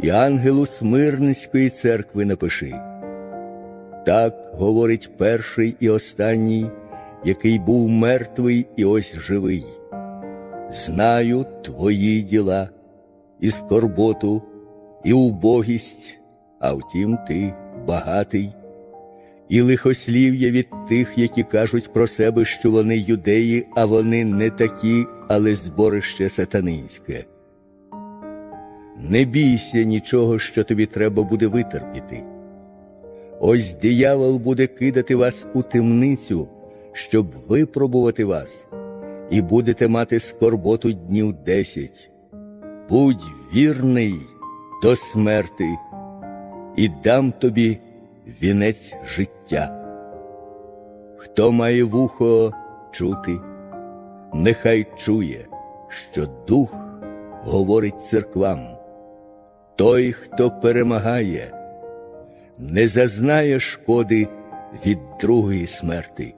і ангелу Смирнської церкви напиши. Так говорить перший і останній, який був мертвий і ось живий. Знаю твої діла, і скорботу, і убогість, а втім ти багатий, і лихослів'я від тих, які кажуть про себе, що вони юдеї, а вони не такі, але зборище сатанинське. Не бійся нічого, що тобі треба буде витерпіти. Ось диявол буде кидати вас у темницю, щоб випробувати вас, і будете мати скорботу днів десять. Будь вірний до смерти, і дам тобі вінець життя. Хто має вухо чути, нехай чує, що дух говорить церквам. Той, хто перемагає, не зазнає шкоди від другої смерти.